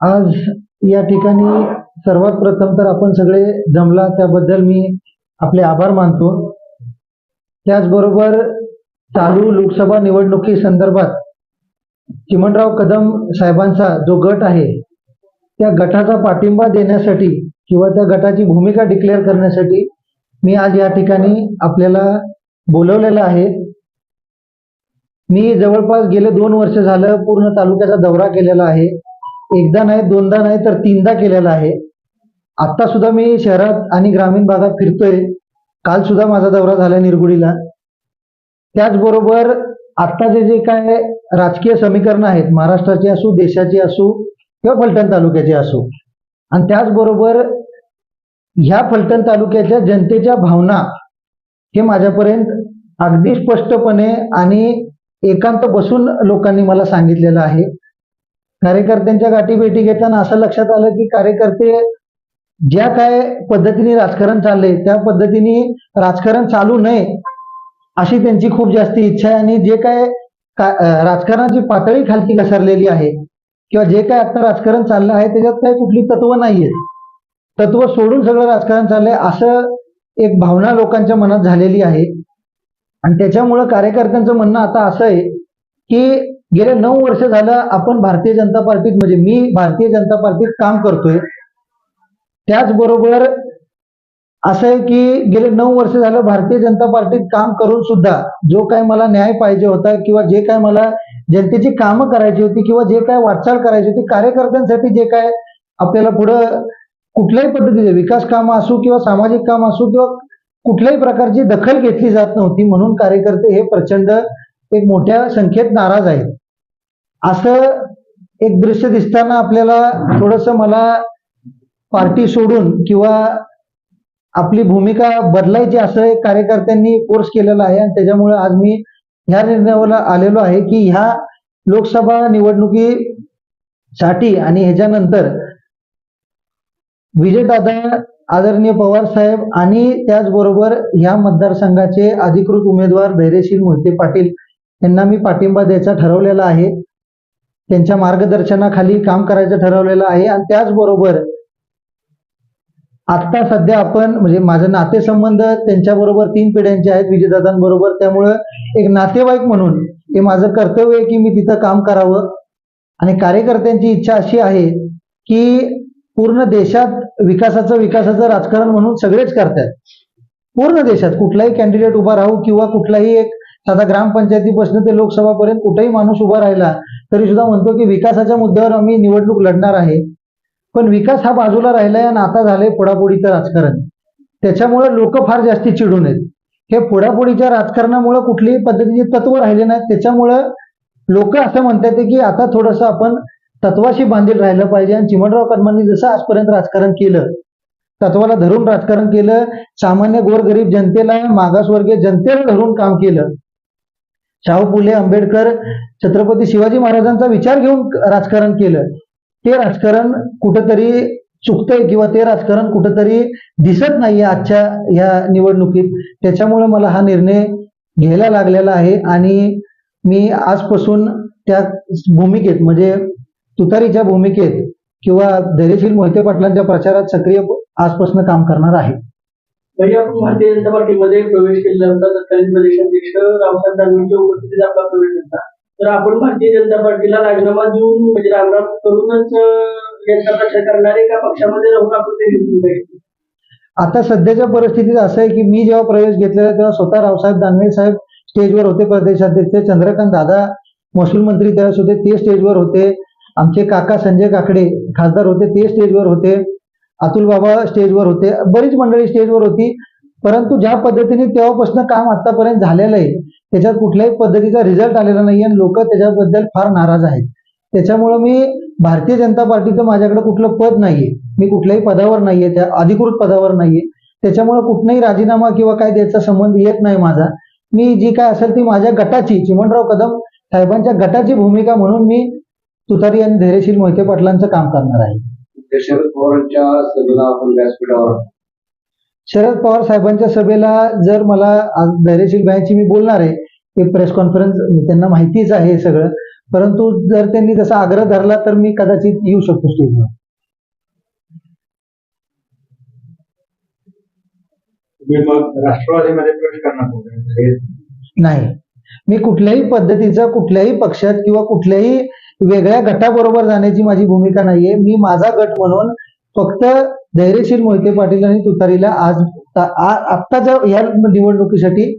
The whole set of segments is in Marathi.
आज या ठिकाणी सर्वात प्रथम तर आपण सगळे जमला त्याबद्दल मी आपले आभार मानतो. त्याचबरोबर चालू लोकसभा निवडणुकी संदर्भात चिमणराव कदम साहेबांचा जो गट आहे त्या गटाचा पाठिंबा देण्यासाठी किंवा त्या गटाची भूमिका डिक्लेअर करण्यासाठी मी आज या ठिकाणी आपल्याला बोलवलेलं आहे. मी जवळपास गेले दोन वर्ष झालं पूर्ण तालुक्याचा दौरा केलेला आहे. एकदा नाही दोनदा नाही तर तीनदा केलेला आहे. आता सुद्धा मी शहरात आणि ग्रामीण भागात फिरतोय. काल सुद्धा माझा दौरा झाला निरगुडीला. त्याचबरोबर आत्ताचे जे काय राजकीय समीकरण आहेत महाराष्ट्राची असू देशाची असू किंवा फलटण तालुक्याची असू. आणि त्याचबरोबर ह्या फलटण तालुक्याच्या जनतेच्या भावना हे माझ्यापर्यंत अगदी स्पष्टपणे आणि एकांत बसून लोकांनी मला सांगितलेलं आहे. कार्यकर्त्यांच्या गाठीभेटी घेताना असं लक्षात आलं की कार्यकर्ते ज्या काय पद्धतीने राजकारण चाललंय त्या पद्धतीने राजकारण चालू नये अशी त्यांची खूप जास्त इच्छा आहे. आणि जे काय राजकारणाची पातळी खालती घसरलेली आहे किंवा जे काय आता राजकारण चाललं आहे त्याच्यात काही कुठली तत्व नाहीये. तत्व सोडून सगळं राजकारण चाललंय असं एक भावना लोकांच्या मनात झालेली आहे. आणि त्याच्यामुळं कार्यकर्त्यांचं म्हणणं आता असं आहे की गेले नऊ वर्ष झालं आपण भारतीय जनता पार्टीत म्हणजे मी भारतीय जनता पार्टीत काम करतोय. त्याचबरोबर असं आहे की गेले नऊ वर्ष झालं भारतीय जनता पार्टीत काम करून सुद्धा जो काय मला न्याय पाहिजे होता किंवा जे काय मला जनतेची कामं करायची होती किंवा जे काय वाटचाल करायची होती कार्यकर्त्यांसाठी जे काय आपल्याला पुढं कुठल्याही पद्धतीचे विकास कामं असो किंवा सामाजिक काम असो किंवा कुठल्याही प्रकारची दखल घेतली जात नव्हती. म्हणून कार्यकर्ते हे प्रचंड एक मोठ्या संख्येत नाराज आहेत. असं एक दृश्य दिसताना आपल्याला थोडस मला पार्टी सोडून किंवा आपली भूमिका बदलायची असं एक कार्यकर्त्यांनी कोर्स केलेला आहे. आणि त्याच्यामुळे आज मी ह्या निर्णयाला आलेलो आहे की ह्या लोकसभा निवडणुकीसाठी आणि ह्याच्यानंतर विजयदादा आदरणीय पवार साहेब आणि त्याचबरोबर ह्या मतदारसंघाचे अधिकृत उमेदवार धैर्यशील मोहिते पाटील यांना मी पाठिंबा द्यायचा ठरवलेला आहे. त्यांच्या मार्गदर्शनाखाली काम करायचं ठरवलेलं आहे आणि त्याचबरोबर आता सध्या आपण म्हणजे माझं नातेसंबंध त्यांच्याबरोबर तीन पिढ्यांचे आहेत विजयदादांबरोबर. त्यामुळं एक नातेवाईक म्हणून हे माझं कर्तव्य आहे की मी तिथं काम करावं. आणि कार्यकर्त्यांची इच्छा अशी आहे की पूर्ण देशात विकासाचं विकासाचं राजकारण म्हणून सगळेच करतात पूर्ण देशात कुठलाही कॅन्डिडेट उभा राहू किंवा कुठलाही एक साधा ग्रामपंचायतीपासून ते लोकसभापर्यंत कुठेही माणूस उभा राहिला तरी सुद्धा म्हणतो की विकासाच्या मुद्द्यावर आम्ही निवडणूक लढणार आहे. पण विकास हा बाजूला राहिलाय आणि आता झालंय फोडाफोडीचं राजकारण. त्याच्यामुळे लोक फार जास्ती चिडून आहेत. हे फोडाफोडीच्या राजकारणामुळे कुठलीही पद्धतीचे तत्व राहिले नाहीत. त्याच्यामुळं लोक असं म्हणतात की आता थोडंसं आपण तत्वाशी बांधील राहिलं पाहिजे. आणि चिमणराव कदमांनी जसं आजपर्यंत राजकारण केलं तत्वाला धरून राजकारण केलं सामान्य गोरगरीब जनतेला मागासवर्गीय जनतेला धरून काम केलं. शाहू फुले आंबेडकर छत्रपती शिवाजी महाराजांचा विचार घेऊन राजकारण केलं. ते राजकारण कुठंतरी चुकतंय किंवा ते राजकारण कुठंतरी दिसत नाहीये आजच्या या निवडणुकीत. त्याच्यामुळे मला हा निर्णय घ्यायला लागलेला आहे. आणि मी आजपासून त्या भूमिकेत म्हणजे तुतारीच्या भूमिकेत किंवा धैर्यशील मोहिते पाटलांच्या प्रचारात सक्रिय आजपासून काम करणार आहे. भारतीय जनता पार्टीमध्ये प्रवेश केलेला होता तत्कालीन प्रदेशाध्यक्ष रावसाहेब दानवेंच्या उपस्थितीत आपला प्रवेश होता तर आपण भारतीय जनता पार्टीला राजीनामा देऊन म्हणजे रामराम करूनच यांचा प्रचार करणारे का? पक्षामध्ये राहून आपण ते घेतलं पाहिजे आता सध्याच्या परिस्थितीत असं आहे की मी जेव्हा प्रवेश घेतलेला तेव्हा स्वतः रावसाहेब दानवे साहेब स्टेजवर होते प्रदेशाध्यक्ष चंद्रकांत दादा महसूल मंत्री त्यावेळेस होते ते स्टेजवर होते. आमचे काका संजय काकडे खासदार होते ते स्टेजवर होते अतुल बाबा स्टेजवर होते बरीच मंडळी स्टेजवर होती. परंतु ज्या पद्धतीने तेव्हापासून काम आतापर्यंत झालेलं आहे त्याच्यात कुठल्याही पद्धतीचा रिझल्ट आलेला नाही आणि लोक त्याच्याबद्दल फार नाराज आहेत. त्याच्यामुळं मी भारतीय जनता पार्टीचं माझ्याकडे कुठलं पद नाहीये. मी कुठल्याही पदावर नाहीये त्या अधिकृत पदावर नाहीये. त्याच्यामुळे कुठलाही राजीनामा किंवा काय द्यायचा संबंध येत नाही माझा. मी जी काय असेल ती माझ्या गटाची चिमणराव कदम साहेबांच्या गटाची भूमिका म्हणून मी तुतारी आणि धैर्यशील मोहिते पाटलांचं काम करणार आहे. शरद पवारांच्या सभेला आपण व्यासपीठावर शरद पवार साहेबांच्या सभेला जर मला आज धैर्यशील बायांची मी बोलणार आहे ते प्रेस कॉन्फरन्स त्यांना माहितीच आहे हे सगळं. परंतु जर त्यांनी तसा आग्रह धरला तर मी कदाचित येऊ शकतो स्टेजवर. राष्ट्रवादीमध्ये प्रवेश करणार नाही. मी कुठल्याही पद्धतीचा कुठल्याही पक्षात किंवा कुठल्याही वेगळ्या गटाबरोबर जाण्याची माझी भूमिका नाहीये. मी माझा गट म्हणून फक्त धैर्यशील मोहिते पाटील आणि तुतारीला आज आत्ताच्या या निवडणुकीसाठी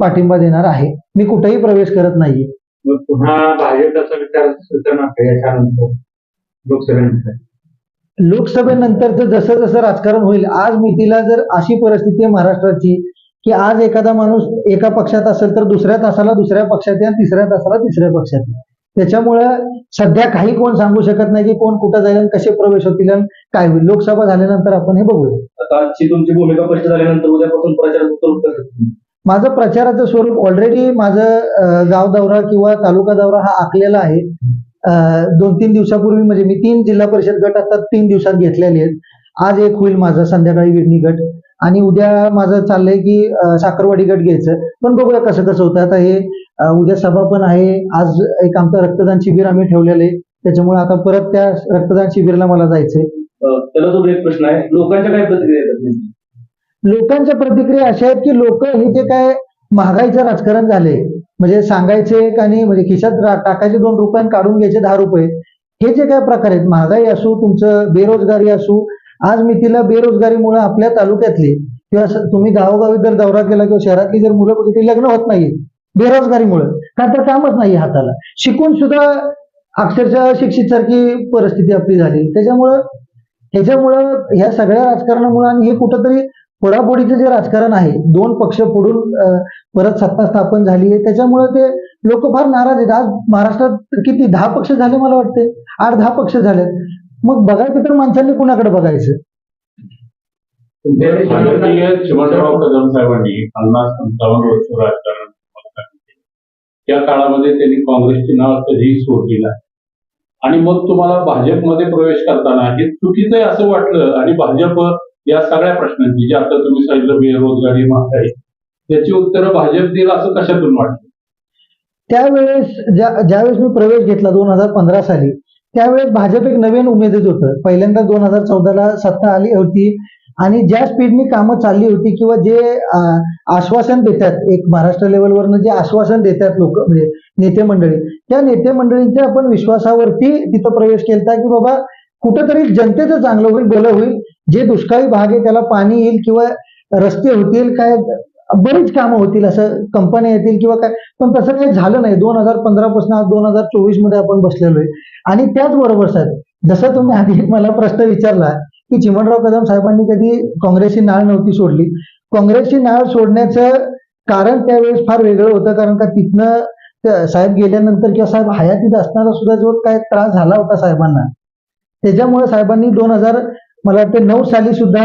पाठिंबा देणार आहे. मी कुठेही प्रवेश करत नाहीये. लोकसभेनंतरचं जसं जसं राजकारण होईल आज मितीला जर अशी परिस्थिती आहे महाराष्ट्राची की आज एखादा माणूस एका पक्षात असेल तर दुसऱ्या तासाला दुसऱ्या पक्षात आणि तिसऱ्या तासाला तिसऱ्या पक्षात त्याच्यामुळं सध्या काही कोण सांगू शकत नाही की कोण कुठं जाईल आणि कसे प्रवेश होतील आणि काय होईल. लोकसभा झाल्यानंतर आपण हे बघूया. आता आजची तुमची भूमिका स्पष्ट झाल्यानंतर उद्यापासून सुरू करतात माझं प्रचाराचं स्वरूप ऑलरेडी माझं अं, गाव दौरा किंवा तालुका दौरा हा आखलेला आहे. अं, दोन तीन दिवसापूर्वी म्हणजे मी तीन जिल्हा परिषद गट आता तीन दिवसात घेतलेले आहेत. आज एक होईल माझा संध्याकाळी विडणी गट. आणि उद्या माझं चाललंय की अं, साखरवाडी गट घ्यायचं. पण बघूया कसं कसं होतं. आता हे उद्या सभा पण आहे. आज एक आमचं रक्तदान शिबिर आम्ही ठेवलेलं आहे. त्याच्यामुळे आता परत त्या रक्तदान शिबिरला मला जायचंय. त्याला जो एक प्रश्न आहे. लोकांच्या काय प्रतिक्रिया येतात? लोकांच्या प्रतिक्रिया अशा आहेत की लोक हे जे काय महागाईचं राजकारण झाले म्हणजे सांगायचे एक आणि म्हणजे खिशात रा- टाकायचे दोन रुपये आणि काढून घ्यायचे दहा रुपये हे जे काय प्रकार आहेत महागाई असू तुमचं बेरोजगारी असू आज मितीला बेरोजगारीमुळे आपल्या तालुक्यातली किंवा स- तुम्ही गावोगावी जर दौरा केला किंवा शहरातली जर मुलं बघितली लग्न होत नाहीये. बेरोजगारीमुळे. काय तर कामच नाही हाताला. शिकून सुद्धा अक्षरशः शिक्षित सारखी परिस्थिती आपली झाली. त्याच्यामुळं ह्याच्यामुळं ह्या सगळ्या राजकारणामुळे आणि हे कुठंतरी फोडाफोडीचं जे राजकारण आहे दोन पक्ष फोडून परत सत्ता स्थापन झाली आहे. त्याच्यामुळे ते लोक फार नाराज आहेत. आज महाराष्ट्रात किती दहा पक्ष झाले मला वाटते आठ दहा पक्ष झाले मग बघायचं तर माणसांनी कुणाकडे बघायचं? शिवाजीराव कदम साहेबांनी पन्नास पंचावन्न वर्ष राजकारण त्या काळामध्ये त्यांनी काँग्रेसचे नाव कधीही सोडली आणि मग तुम्हाला भाजपमध्ये प्रवेश करताना हे चुकीचं आहे असं वाटलं आणि भाजप या सगळ्या प्रश्नांची जे आता तुम्ही सांगितलं बेरोजगारी महागाई त्याची उत्तरं भाजप देईल असं कशातून वाटलं? त्यावेळेस ज्या ज्यावेळेस मी प्रवेश घेतला दोन हजार पंधरा साली त्यावेळेस भाजप एक नवीन उमेदच होतं. पहिल्यांदा दोन हजार चौदाला सत्ता आली होती आणि ज्या स्पीडनी कामं चालली होती किंवा जे आश्वासन देतात. एक महाराष्ट्र लेवलवरनं जे आश्वासन देतात लोक म्हणजे नेते मंडळी त्या नेते मंडळींच्या आपण विश्वासावरती तिथं प्रवेश केला की बाबा कुठंतरी जनतेचं चांगलं होईल भलं होईल. जे दुष्काळी भाग आहे त्याला पाणी येईल किंवा रस्ते होतील काय बरीच कामं होतील असं कंपन्या येतील किंवा काय. पण तसं काही झालं नाही. दोन हजार पंधरा पासून आज दोन हजार चोवीसमध्ये आपण बसलेलो आहे. आणि त्याचबरोबर साहेब जसं तुम्ही आधी मला प्रश्न विचारला की चिमणराव कदम साहेबांनी कधी काँग्रेसची नाळ नव्हती सोडली. काँग्रेसची नाळ सोडण्याचं कारण त्यावेळेस फार वेगळं होतं कारण का तिथनं साहेब गेल्यानंतर किंवा साहेब हयातीत असणारा सुद्धा जो काय त्रास झाला होता साहेबांना त्याच्यामुळे साहेबांनी दोन हजार मला वाटतं नऊ साली सुद्धा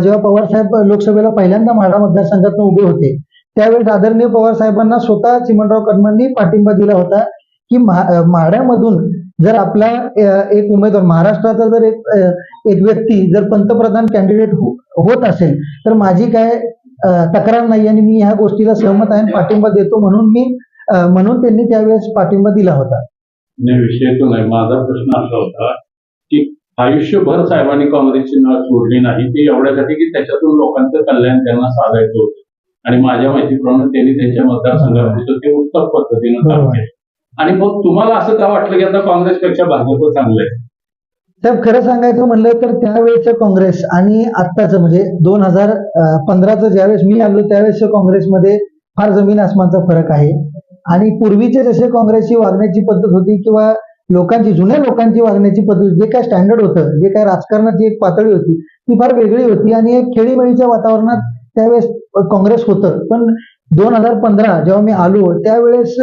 जेव्हा पवार साहेब लोकसभेला पहिल्यांदा म्हाडा मतदारसंघातून उभे होते त्यावेळेस आदरणीय पवार साहेबांना स्वतः चिमणराव कदमांनी पाठिंबा दिला होता. की महा- अं, माढ्यामधून जर आपला एक उमेदवार महाराष्ट्राचा जर एक एक व्यक्ती जर पंतप्रधान कॅन्डिडेट होत असेल तर माझी काय तक्रार नाही आणि मी ह्या गोष्टीला सहमत आहे आणि पाठिंबा देतो म्हणून मी म्हणून त्यांनी त्यावेळेस पाठिंबा दिला होता. नाही विषय तो नाही. माझा प्रश्न असा होता की आयुष्यभर साहेबांनी काँग्रेसची नाळ सोडली नाही ती एवढ्यासाठी की त्याच्यातून लोकांचं कल्याण त्यांना साधायचं होतं. आणि माझ्या माहितीप्रमाणे त्यांनी त्यांच्या मतदारसंघात होतं ते उत्तम पद्धतीनं आणि मग तुम्हाला असं का वाटलं की आता काँग्रेसपेक्षा भाजप चांगलं आहे साहेब खरं सांगायचं म्हणलं तर त्यावेळेचं काँग्रेस आणि आत्ताचं म्हणजे दोन हजार पंधराचं ज्यावेळेस मी आलो त्यावेळेस काँग्रेसमध्ये फार जमीन आसमानचा फरक आहे. आणि पूर्वीचे जसे काँग्रेसची वागण्याची पद्धत होती किंवा लोकांची जुन्या लोकांची वागण्याची पद्धत जे काय स्टँडर्ड होतं जे काय राजकारणाची एक पातळी होती ती फार वेगळी होती. आणि एक खेळीमेळीच्या वातावरणात त्यावेळेस काँग्रेस होतं. पण दोन हजार पंधरा जेव्हा मी आलो त्यावेळेस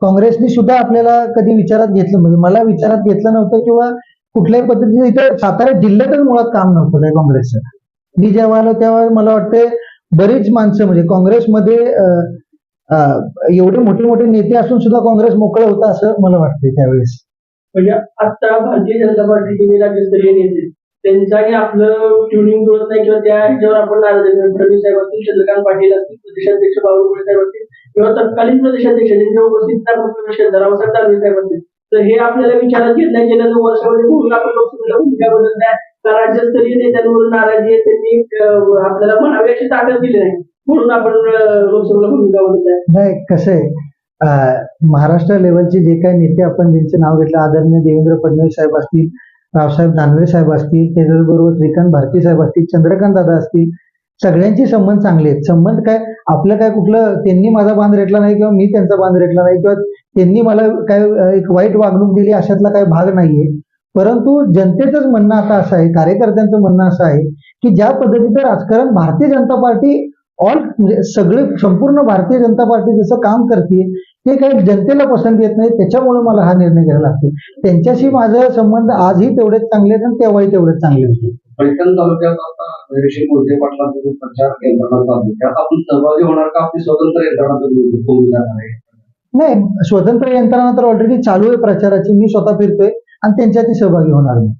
काँग्रेसने सुद्धा आपल्याला कधी विचारात घेतलं म्हणजे मला विचारात घेतलं नव्हतं किंवा कुठल्याही पद्धतीने इथं सातारा जिल्ह्यातच मुळात काम नव्हतं काय काँग्रेसचं. मी जेव्हा आलो तेव्हा मला वाटते बरीच माणसं म्हणजे काँग्रेसमध्ये एवढे मोठे मोठे नेते असून सुद्धा काँग्रेस मोकळं होतं असं मला वाटते त्यावेळेस. म्हणजे आता भारतीय जनता पार्टीचे त्यांचाही आपलं ट्युनिंग जुळत नाही किंवा त्या ह्याच्यावर आपण नाराज फडणवीस साहेब असतील चंद्रकांत पाटील असतील प्रदेशाध्यक्ष बावनकुळे साहेब असतील किंवा तत्कालीन प्रदेशाध्यक्ष त्यांच्या उपस्थित आपण प्रवेश रावसाहेब दानवे साहेब असतील. तर हे आपल्याला विचारात घेतल्या गेल्या नऊ वर्षामध्ये म्हणून आपण लोकसभेला भूमिका बदलत आहे राज्यस्तरीय नेत्यांवर नाराजी आहे त्यांनी आपल्याला म्हणावी अशी ताकद दिली नाही. म्हणून आपण लोकसभेला भूमिका बदलत आहे नाही कसं आहे महाराष्ट्र लेवलचे जे काही नेते आपण ज्यांचे नाव घेतलं आदरणीय देवेंद्र फडणवीस साहेब असतील रावसाहेब दानवे साहेब असतील त्याच्याबरोबर श्रीकांत भारती साहेब असतील चंद्रकांत दादा असतील सगळ्यांचे संबंध चांगले आहेत. संबंध काय? आपलं काय कुठलं? त्यांनी माझा बांध रेटला नाही किंवा मी त्यांचा बांध रेटला नाही किंवा त्यांनी मला काय एक वाईट वागणूक दिली अशातला काही भाग नाहीये. परंतु जनतेचंच म्हणणं आता असं आहे कार्यकर्त्यांचं म्हणणं असं आहे की ज्या पद्धतीचं राजकारण भारतीय जनता पार्टी ऑल म्हणजे सगळे संपूर्ण भारतीय जनता पार्टी जसं काम करते ते काही जनतेला पसंत येत नाही त्याच्यामुळे मला हा निर्णय घ्यायला लागतो त्यांच्याशी माझा संबंध आजही तेवढेच चांगले आहेत आणि तेव्हाही तेवढेच चांगले होते फलटण तालुक्यात आता धैर्यशील मोहिते पाटलांचा जो प्रचार यंत्रणा त्यात आपण सहभागी होणार का? आपली स्वतंत्र यंत्रणा तुम्ही भूमिका आहे. नाही स्वतंत्र यंत्रणा तर ऑलरेडी चालू आहे प्रचाराची. मी स्वतः फिरतोय आणि त्यांच्यात सहभागी होणार नाही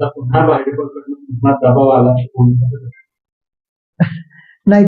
पुन्हा भाजपकडून पुन्हा दबाव आला